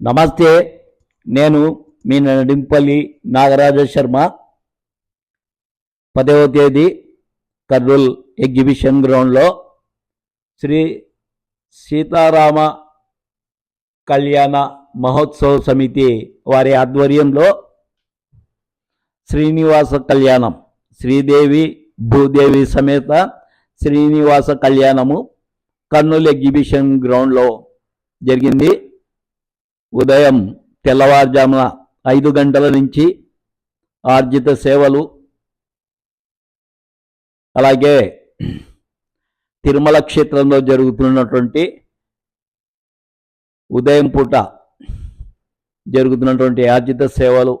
నమస్తే నేను మీ నడింపల్లి నాగరాజ శర్మ. పదవ తేదీ కర్నూల్ ఎగ్జిబిషన్ గ్రౌండ్లో శ్రీ సీతారామ కళ్యాణ మహోత్సవ సమితి వారి ఆధ్వర్యంలో శ్రీనివాస కళ్యాణం శ్రీదేవి భూదేవి సమేత శ్రీనివాస కళ్యాణము కర్నూలు ఎగ్జిబిషన్ గ్రౌండ్లో జరిగింది. ఉదయం తెల్లవారుజామున ఐదు గంటల నుంచి ఆర్జిత సేవలు అలాగే తిరుమల క్షేత్రంలో జరుగుతున్నటువంటి ఉదయం పూట జరుగుతున్నటువంటి ఆర్జిత సేవలు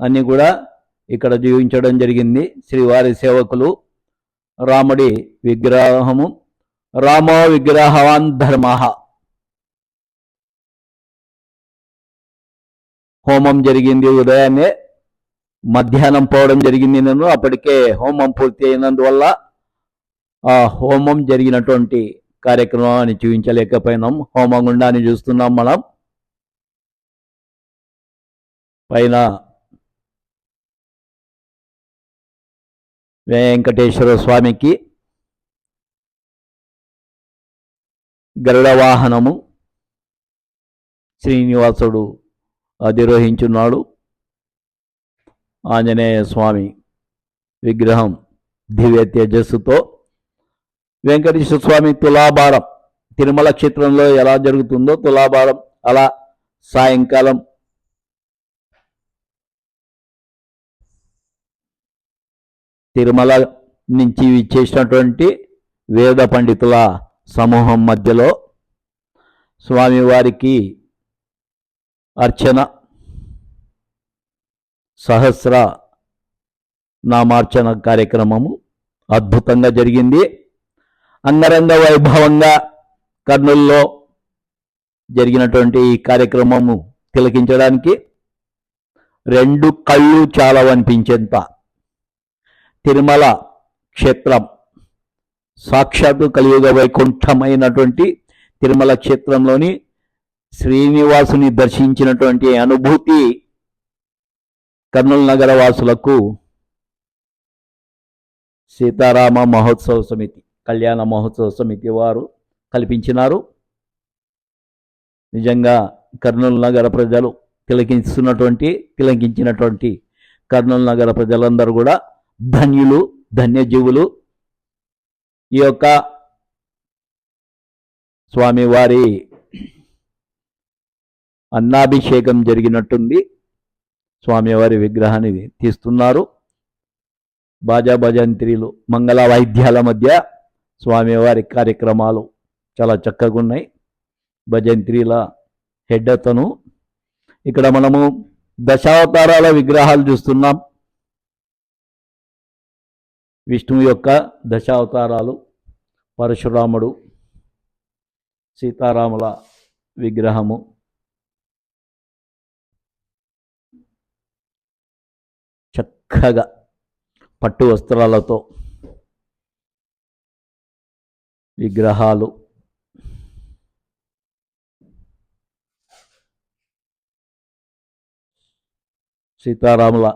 అన్నీ కూడా ఇక్కడ జీవించడం జరిగింది. శ్రీవారి సేవకులు రాముడి విగ్రహము. రామో విగ్రహవాన్ ధర్మ. హోమం జరిగింది ఉదయాన్నే మధ్యాహ్నం పోవడం జరిగింది నేను అప్పటికే హోమం పూర్తి అయినందువల్ల ఆ హోమం జరిగినటువంటి కార్యక్రమాన్ని చూపించలేకపోయినాం. హోమం గుండాన్ని చూస్తున్నాం మనం. పైన వెంకటేశ్వర స్వామికి గరుడ వాహనము శ్రీనివాసుడు అధిరోహించున్నాడు. ఆంజనేయ స్వామి విగ్రహం దివ్య తేజస్సుతో వెంకటేశ్వర స్వామి తులాభారం తిరుమల క్షేత్రంలో ఎలా జరుగుతుందో తులాభారం అలా సాయంకాలం తిరుమల నుంచి విచ్చేసినటువంటి వేద పండితుల సమూహం మధ్యలో స్వామివారికి అర్చన సహస్ర నామార్చన కార్యక్రమము అద్భుతంగా జరిగింది. అంగరంగ వైభవంగా కర్నూలులో జరిగినటువంటి ఈ కార్యక్రమము తిలకించడానికి రెండు కళ్ళు చాలా అనిపించేంత తిరుమల క్షేత్రం సాక్షాత్తు కలియుగ వైకుంఠమైనటువంటి తిరుమల క్షేత్రంలోని శ్రీనివాసుని దర్శించినటువంటి అనుభూతి కర్నూలు నగర వాసులకు సీతారామ మహోత్సవ సమితి కళ్యాణ మహోత్సవ సమితి వారు కల్పించినారు. నిజంగా కర్నూలు నగర ప్రజలు తిలకిస్తున్నటువంటి తిలకించినటువంటి కర్నూలు నగర ప్రజలందరూ కూడా ధన్యులు ధన్యజీవులు. ఈ యొక్క స్వామివారి అన్నాభిషేకం జరిగినట్టుంది. స్వామివారి విగ్రహాన్ని తీస్తున్నారు. బాజా భజంత్రీలు మంగళ వాయిద్యాల మధ్య స్వామివారి కార్యక్రమాలు చాలా చక్కగా ఉన్నాయి. భజంత్రీల హెడ్ అతను. ఇక్కడ మనము దశావతారాల విగ్రహాలు చూస్తున్నాం. విష్ణువు యొక్క దశావతారాలు పరశురాముడు సీతారాముల విగ్రహము చక్కగా పట్టు వస్త్రాలతో విగ్రహాలు సీతారాముల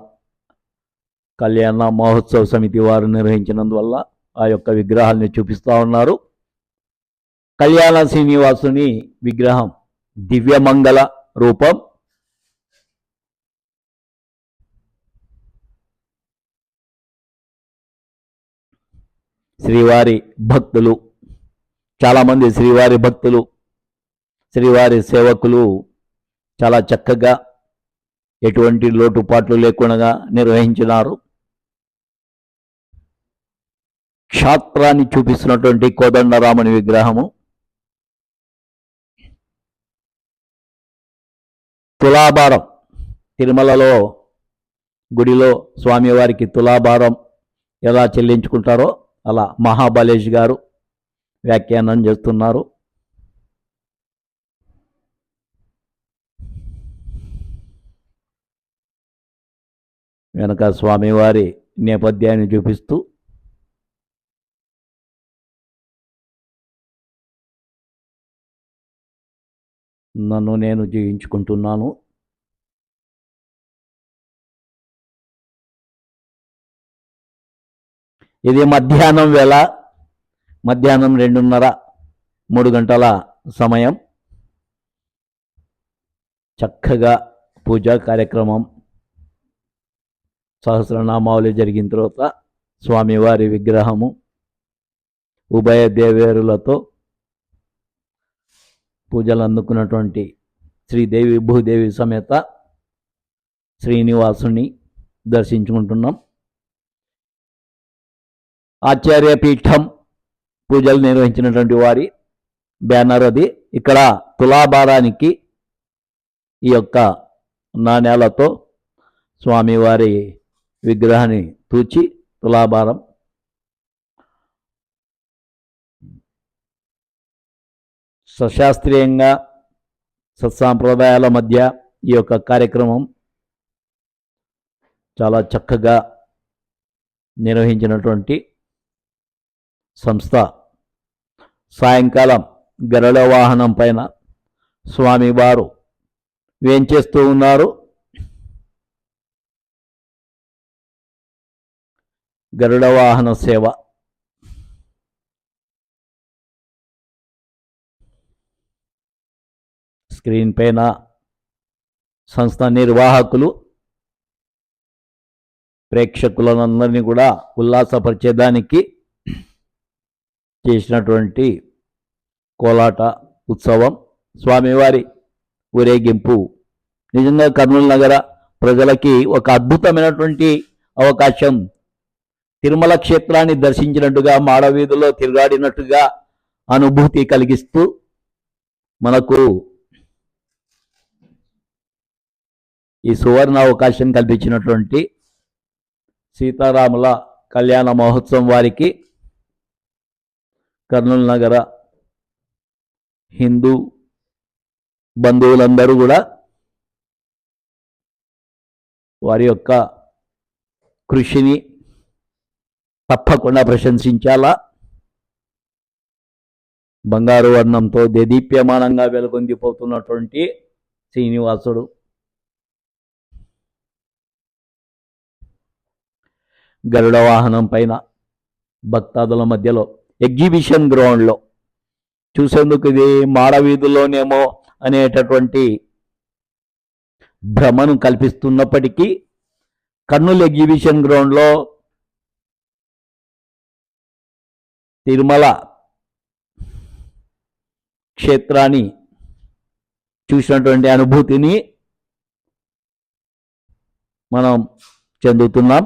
కళ్యాణ మహోత్సవ సమితి వారు నిర్వహించినందువల్ల ఆ యొక్క విగ్రహాల్ని చూపిస్తూ ఉన్నారు. కళ్యాణ శ్రీనివాసుని విగ్రహం దివ్యమంగళ రూపం శ్రీవారి భక్తులు చాలామంది శ్రీవారి భక్తులు శ్రీవారి సేవకులు చాలా చక్కగా ఎటువంటి లోటుపాట్లు లేకుండా నిర్వహించినారు. క్షాత్రాన్ని చూపిస్తున్నటువంటి కోదండరాముని విగ్రహము తులాభారం తిరుమలలో గుడిలో స్వామివారికి తులాభారం ఎలా చెల్లించుకుంటారో అలా మహాబలేష్ గారు వ్యాఖ్యానం చేస్తున్నారు. వెనక స్వామివారి నేపథ్యాన్ని చూపిస్తూ నన్ను నేను జీవించుకుంటున్నాను ఇది మధ్యాహ్నం వేళ మధ్యాహ్నం రెండున్నర మూడు గంటల సమయం. చక్కగా పూజా కార్యక్రమం. సహస్రనామావళి జరిగిన తర్వాత స్వామివారి విగ్రహము ఉభయ దేవేరులతో పూజలు అందుకున్నటువంటి శ్రీదేవి భూదేవి సమేత శ్రీనివాసుని దర్శించుకుంటున్నాం. ఆచార్య పీఠం పూజలు నిర్వహించినటువంటి వారి బ్యానర్ అది. ఇక్కడ తులాభారానికి ఈ యొక్క నాణ్యాలతో స్వామివారి విగ్రహాన్ని తూచి తులాభారం. సశాస్త్రీయంగా సత్సాంప్రదాయాల మధ్య ఈ యొక్క కార్యక్రమం చాలా చక్కగా నిర్వహించినటువంటి సంస్థ. సాయంకాలం గరుడ వాహనం పైన స్వామివారు వేంచేస్తూ ఉన్నారు? గరుడ వాహన సేవ. స్క్రీన్ పైన సంస్థ నిర్వాహకులు ప్రేక్షకులందరినీ కూడా ఉల్లాసపరిచేదానికి చేసినటువంటి కోలాట ఉత్సవం స్వామివారి ఊరేగింపు. నిజంగా కర్నూలు నగర ప్రజలకి ఒక అద్భుతమైనటువంటి అవకాశం. తిరుమల క్షేత్రాన్ని దర్శించినట్టుగా మాడవీధిలో తిరగాడినట్టుగా అనుభూతి కలిగిస్తూ మనకు ఈ సువర్ణ అవకాశం కల్పించినటువంటి సీతారాముల కళ్యాణ మహోత్సవం వారికి కర్నూలు నగర హిందూ బంధువులందరూ కూడా వారి యొక్క కృషిని తప్పకుండా ప్రశంసించాలా? బంగారు వర్ణంతో దేదీప్యమానంగా వెలుగొందిపోతున్నటువంటి శ్రీనివాసుడు. గరుడ వాహనం పైన భక్తాదుల మధ్యలో ఎగ్జిబిషన్ గ్రౌండ్లో చూసేందుకు ఇది మాడవీధిలోనేమో అనేటటువంటి భ్రమను కల్పిస్తున్నప్పటికీ కర్నూలు ఎగ్జిబిషన్ గ్రౌండ్లో తిరుమల క్షేత్రాన్ని చూసినటువంటి అనుభూతిని మనం చెందుతున్నాం.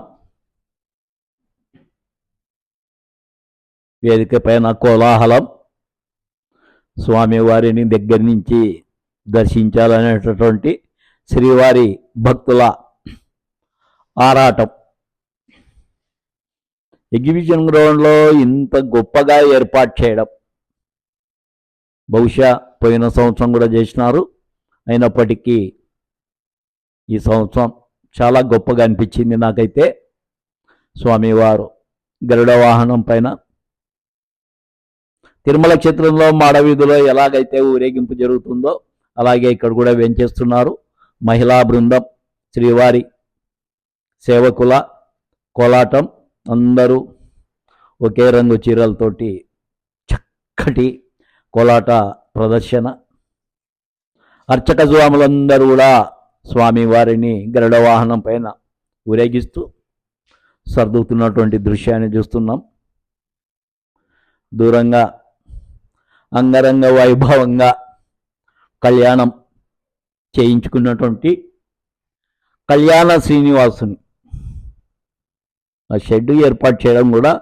వేదిక పైన కోలాహలం. స్వామివారిని దగ్గర నుంచి దర్శించాలనేటటువంటి శ్రీవారి భక్తుల ఆరాటం. ఎగ్జిబిషన్ గ్రౌండ్లో ఇంత గొప్పగా ఏర్పాటు చేయడం. బహుశా పోయిన సంవత్సరం కూడా చేసినారు. అయినప్పటికీ ఈ సంవత్సరం చాలా గొప్పగా అనిపించింది నాకైతే. స్వామివారు గరుడ వాహనం పైన తిరుమల క్షేత్రంలో మాడవీధిలో ఎలాగైతే ఊరేగింపు జరుగుతుందో అలాగే ఇక్కడ కూడా వెంచేస్తున్నారు. మహిళా బృందం శ్రీవారి సేవకుల కోలాటం అందరూ ఒకే రంగు చీరలతోటి చక్కటి కోలాట ప్రదర్శన. అర్చక స్వాములందరూ కూడా స్వామి వారిని గరుడ వాహనం పైన ఊరేగిస్తూ సర్దుతున్నటువంటి దృశ్యాన్ని చూస్తున్నాం. దూరంగా అంగరంగ వైభవంగా కళ్యాణం చేయించుకున్నటువంటి కళ్యాణ శ్రీనివాసుని. ఆ షెడ్ ఏర్పాటు చేయడం కూడా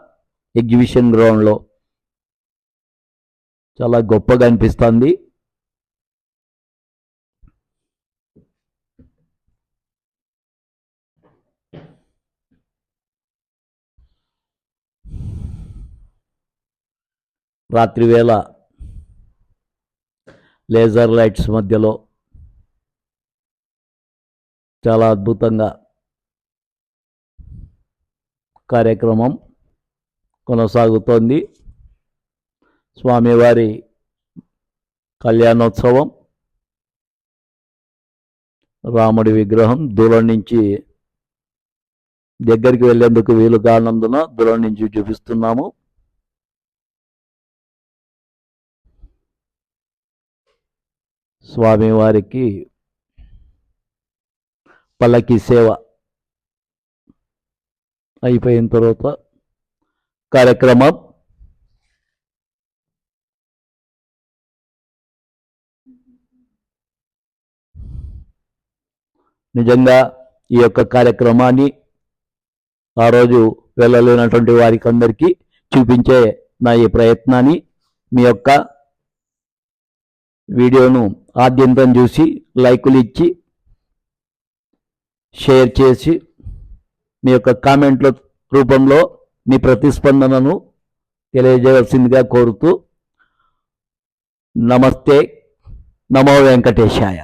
ఎగ్జిబిషన్ గ్రౌండ్లో. చాలా గొప్పగా అనిపిస్తుంది. రాత్రివేళ లేజర్ లైట్స్ మధ్యలో చాలా అద్భుతంగా కార్యక్రమం కొనసాగుతోంది. స్వామివారి కళ్యాణోత్సవం రాముడి విగ్రహం దూరం నుంచి దగ్గరికి వెళ్ళేందుకు వీలు కానందున దూరం నుంచి చూపిస్తున్నాము. స్వామివారికి పల్లకి సేవ అయిపోయిన తర్వాత కార్యక్రమం నిజంగా ఈ యొక్క కార్యక్రమాన్ని ఆ రోజు వెళ్ళలేనటువంటి వారికి అందరికీ చూపించే నా ఈ ప్రయత్నాన్ని మీ యొక్క వీడియోను ఆద్యంతం చూసి లైకులు ఇచ్చి షేర్ చేసి మీ యొక్క కామెంట్ల రూపంలో మీ ప్రతిస్పందనను తెలియజేయవలసిందిగా కోరుతూ నమస్తే నమో వెంకటేశాయ.